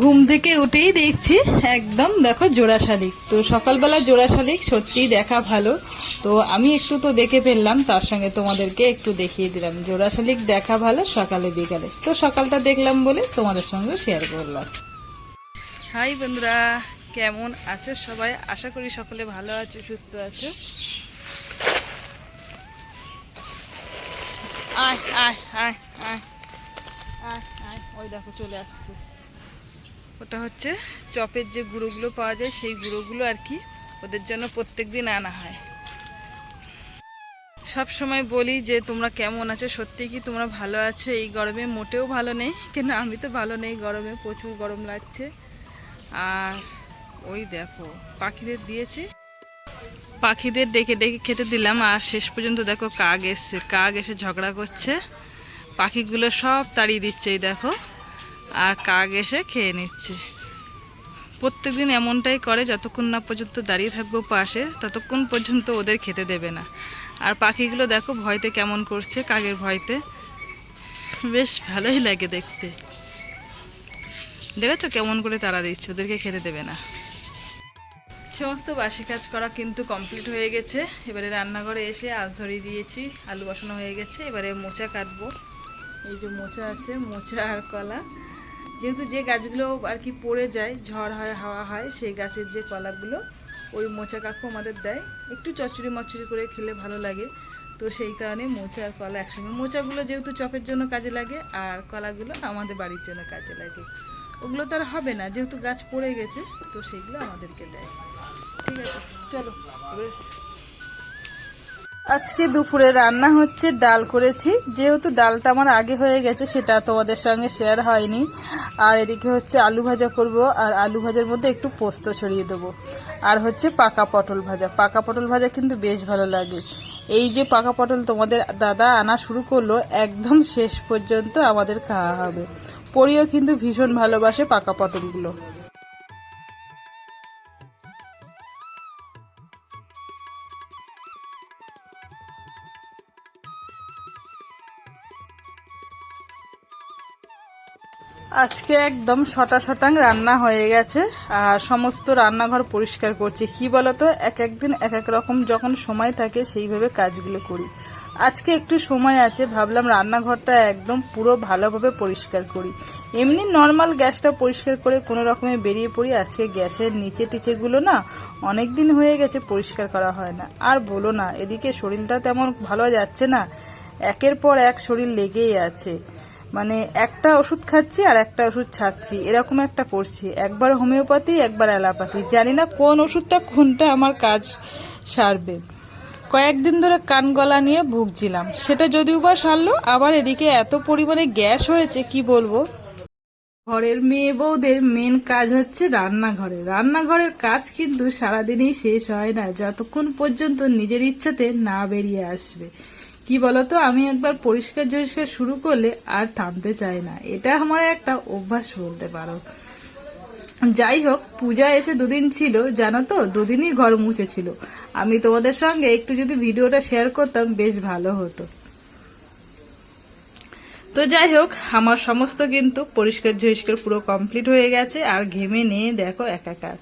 ঘুম থেকে উঠেই দেখছি একদম, দেখো জোড়া শালিক তো সকালবেলা জোড়া শালিক সত্যিই দেখা ভালো। তো আমি একটু তো দেখে ফেললাম, তার সঙ্গে তোমাদেরকে একটু দেখিয়ে দিলাম। জোড়া শালিক দেখা ভালো, সকালে, বিকালে। তো সকালটা দেখলাম বলে তোমাদের সঙ্গে শেয়ার করলাম। হাই বন্ধুরা, কেমন আছো সবাই? আশা করি সকলে ভালো আছো, সুস্থ আছো। আয় আয় আয় আয় আয় আয়, ওই দেখো চলে আসছে। ওটা হচ্ছে চপের যে গুঁড়োগুলো পাওয়া যায়, সেই গুঁড়োগুলো আর কি ওদের জন্য প্রত্যেক দিন আনা হয়। সব সময় বলি যে, তোমরা কেমন আছো? সত্যি কি তোমরা ভালো আছো? এই গরমে মোটেও ভালো নেই। কেন, আমি তো ভালো নেই গরমে, প্রচুর গরম লাগছে। আর ওই দেখো, পাখিদের দিয়েছি। পাখিদের ডেকে ডেকে খেতে দিলাম, আর শেষ পর্যন্ত দেখো কাক এসছে, কাক এসে ঝগড়া করছে। পাখিগুলো সব তাড়িয়ে দিচ্ছে, এই দেখো। আর কাক এসে খেয়ে নিচ্ছে। প্রত্যেকদিন এমনটাই করে যতক্ষণ না পর্যন্ত দাঁড়িয়ে থাকব পাশে, ততক্ষণ পর্যন্ত ওদের খেতে দেবে না। আর পাখিগুলো দেখো ভয়তে কেমন করছে কাকের ভয়তে। বেশ ভালোই লাগে দেখতে। দেখেছ কেমন করে তারা দিচ্ছে, ওদেরকে খেতে দেবে না। সমস্ত বাসি কাজ করা কিন্তু কমপ্লিট হয়ে গেছে। এবারে রান্নাঘরে এসে আজ ধরিয়ে দিয়েছি, আলু বসানো হয়ে গেছে। এবারে মোচা কাটবো। এই যে মোচা আছে, মোচা আর কলা। যেহেতু যে গাছগুলো আর কি পড়ে যায়, ঝড় হয়, হাওয়া হয়, সেই গাছের যে কলাগুলো ওই মোচা কাকু আমাদের দেয়। একটু চচ্চড়ি মচ্চড়ি করে খেলে ভালো লাগে। তো সেই কারণে মোচা আর কলা একসঙ্গে। মোচাগুলো যেহেতু চপের জন্য কাজে লাগে, আর কলাগুলো আমাদের বাড়ির জন্য কাজে লাগে। ওগুলো তো আর হবে না, যেহেতু গাছ পড়ে গেছে, তো সেইগুলো আমাদেরকে দেয়। ঠিক আছে, চলো। আজকে দুপুরে রান্না হচ্ছে ডাল করেছি। যেহেতু ডালটা আমার আগে হয়ে গেছে, সেটা তোমাদের সঙ্গে শেয়ার হয়নি। আর এদিকে হচ্ছে আলু ভাজা করব, আর আলু ভাজার মধ্যে একটু পোস্ত ছড়িয়ে দেবো। আর হচ্ছে পাকা পটল ভাজা। পাকা পটল ভাজা কিন্তু বেশ ভালো লাগে। এই যে পাকা পটল তোমাদের দাদা আনা শুরু করল, একদম শেষ পর্যন্ত আমাদের খাওয়া হবে। পরিও কিন্তু ভীষণ ভালোবাসে পাকা পটলগুলো। আজকে একদম শটা শটাং রান্না হয়ে গেছে, আর সমস্ত রান্নাঘর পরিষ্কার করছি। কি বলতো? এক একদিন এক এক রকম যখন সময় থাকে সেইভাবে কাজগুলো করি। আজকে একটু সময় আছে, ভাবলাম রান্নাঘরটা একদম পুরো ভালোভাবে পরিষ্কার করি। এমনি নর্মাল গ্যাসটা পরিষ্কার করে কোনো রকমে বেরিয়ে পড়ি। আজকে গ্যাসের নিচে টিচেগুলো না অনেক দিন হয়ে গেছে, পরিষ্কার করা হয় না। আর বলো না, এদিকে শরীরটা তেমন ভালো যাচ্ছে না। একের পর এক শরীর লেগেই আছে। মানে একটা ওষুধ খাচ্ছি আর একটা ওষুধ ছাড়ছি। এরকম একটা করছি। একবার হোমিওপ্যাথি, একবার অ্যালোপ্যাথি। জানি না কোন ওষুধটা কোনটা আমার কাজ সারবে। কয়েকদিন ধরে কান গলা নিয়ে ভুগছিলাম। সেটা যদিও বা সারলো, আবার এদিকে এত পরিমাণে গ্যাস হয়েছে, কি বলব? ঘরের মেয়ে বউদের মেন কাজ হচ্ছে রান্নাঘরে। রান্নাঘরের কাজ কিন্তু সারাদিনই শেষ হয় না। যতক্ষণ পর্যন্ত নিজের ইচ্ছাতে না বেরিয়ে আসবে। কি বলতো, আমি একবার পরিষ্কার জরিষ্কার শুরু করলে আর থামতে চাই না। এটা আমার একটা অভ্যাস বলতে পারো। যাই হোক, পূজা এসে দুদিন ছিল, জানো তো? দুদিনই ঘর মুছেছিল। আমি তোমাদের সঙ্গে একটু যদি ভিডিওটা শেয়ার করতাম, বেশ ভালো হতো। তো যাই হোক, আমার সমস্ত কিন্তু পরিষ্কার ঝরিষ্কার পুরো কমপ্লিট হয়ে গেছে, আর ঘেমে নিয়ে দেখো, একাকার।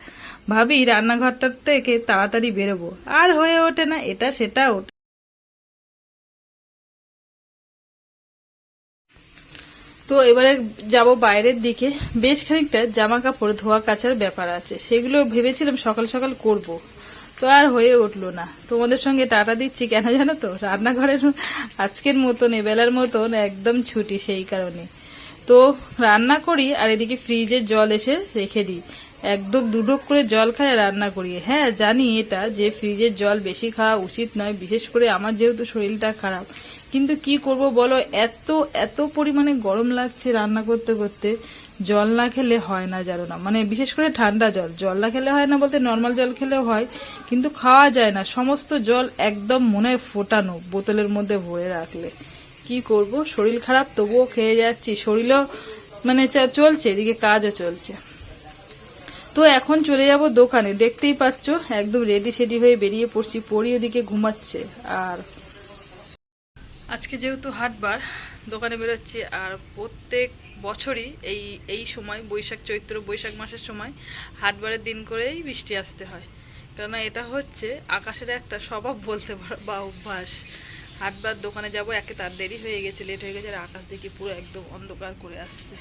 ভাবি রান্নাঘরটা থেকে তাড়াতাড়ি বেরোবো। আর হয়ে ওঠে না, এটা সেটা তো এবারে যাব বাইরের দিকে। বেশ খানিকটা জামা কাপড় ধোয়া কাচার ব্যাপার আছে। সেগুলো ভেবেছিলাম সকাল সকাল করব। তো আর হয়ে উঠল না। তোমাদের সঙ্গে টাটা দিচ্ছি কেন জানো তো? রান্নাঘরের আজকের মতন, এবেলার মতন একদম ছুটি সেই কারণে। তো রান্না করি আর এদিকে ফ্রিজে জল এসে রেখে দিই। একদম দুডোক করে জল আর রান্না করি। হ্যাঁ জানি এটা যে ফ্রিজের জল বেশি খাওয়া উচিত নয়। বিশেষ করে আমার যেহেতু শরীরটা খারাপ কিন্তু কি করব বলো? এত এত পরিমাণে গরম লাগছে রান্না করতে করতে, জল না খেলে হয় না জানো না। মানে বিশেষ করে ঠান্ডা জল। জল না খেলে হয় না বলতে নর্মাল জল খেলেও হয়, কিন্তু খাওয়া যায় না। সমস্ত জল একদম মনে হয় ফোটানো, বোতলের মধ্যে ভরে রাখলে। কি করব? শরীর খারাপ, তবুও খেয়ে যাচ্ছি। শরীরও মানে চলছে, এদিকে কাজও চলছে। তো এখন চলে যাব দোকানে। দেখতেই পাচ্ছ, একদম রেডি সেডি হয়ে বেরিয়ে পড়ছি। পরি ওদিকে ঘুমাচ্ছে। আর আজকে যেহেতু হাটবার, দোকানে বেরোচ্ছি আর প্রত্যেক বছরই এই এই সময়, বৈশাখ চৈত্র, বৈশাখ মাসের সময় হাটবারের দিন করেই বৃষ্টি আসতে হয়। কেননা এটা হচ্ছে আকাশের একটা স্বভাব বলতে পারো বা অভ্যাস। হাটবার দোকানে যাব, একে তার দেরি হয়ে গেছে লেট হয়ে গেছে, আর আকাশ দেখি পুরো একদম অন্ধকার করে আসছে।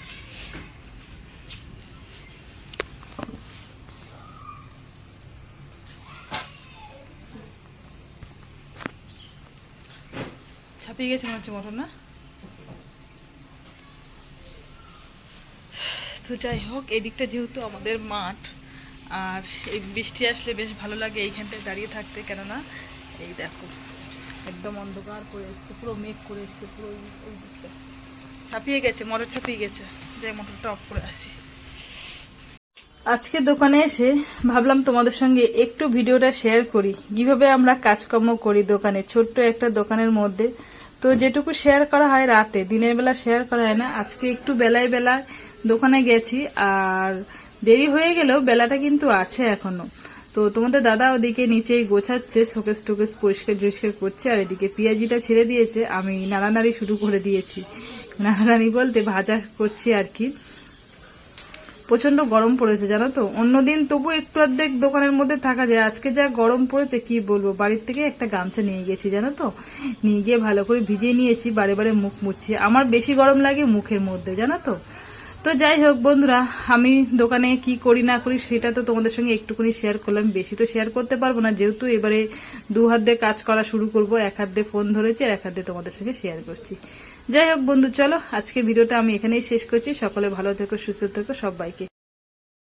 ছাপিয়ে গেছে মনে হচ্ছে মটর, না? তো যাই হোক, এদিকটা যেহেতু আমাদের মাঠ, আর এই বৃষ্টি আসলে বেশ ভালো লাগে এইখানটায় দাঁড়িয়ে থাকতে, কেননা এই দেখো, একদম অন্ধকার করে এসছে, পুরো মেঘ করে এসছে, পুরো ওই দিকটা। ছাপিয়ে গেছে, মটর ছাপিয়ে গেছে। যাই, মোটরটা অফ করে আসি। আজকে দোকানে এসে ভাবলাম তোমাদের সঙ্গে একটু ভিডিওটা শেয়ার করি। কীভাবে আমরা কাজকর্ম করি দোকানে? ছোট্ট একটা দোকানের মধ্যে তো যেটুকু শেয়ার করা হয় রাতে, দিনের বেলা শেয়ার করা হয় না। আজকে একটু বেলায় বেলায় দোকানে গেছি, আর দেরি হয়ে গেলেও বেলাটা কিন্তু আছে এখনও। তো তোমাদের দাদা ওদিকে নিচেই গোছাচ্ছে, শোকেস টোকেস পরিষ্কার জরিষ্কার করছে, আর এদিকে পেঁয়াজিটা ছেড়ে দিয়েছে, আমি নাড়ানাড়ি শুরু করে দিয়েছি। নাড়ানাড়ি বলতে ভাজা করছি আর কি। প্রচণ্ড গরম পড়েছে, জানো তো? অন্যদিন তবু একটু অর্ধেক দোকানের মধ্যে থাকা যায়। আজকে যা গরম পড়েছে, কি বলব? বাড়ির থেকে একটা গামছা নিয়ে গেছি, জানো তো? নিয়ে গিয়ে ভালো করে ভিজিয়ে নিয়েছি, বারে বারে মুখ মুছি আমার বেশি গরম লাগে মুখের মধ্যে, জানো তো? তো যাই হোক বন্ধুরা, আমি দোকানে কি করি না করি সেটা তো তোমাদের সঙ্গে একটুখানি শেয়ার করলাম। বেশি তো শেয়ার করতে পারব না, যেহেতু এবারে দু হাত দিয়ে কাজ করা শুরু করব, এক হাত দিয়ে ফোন ধরেছি আর এক হাত দিয়ে তোমাদের সঙ্গে শেয়ার করছি। যাই হোক বন্ধু, চলো, আজকে ভিডিওটা আমি এখানেই শেষ করছি। সকলে ভালো থেকো, সুস্থ থেকো, সবাইকে।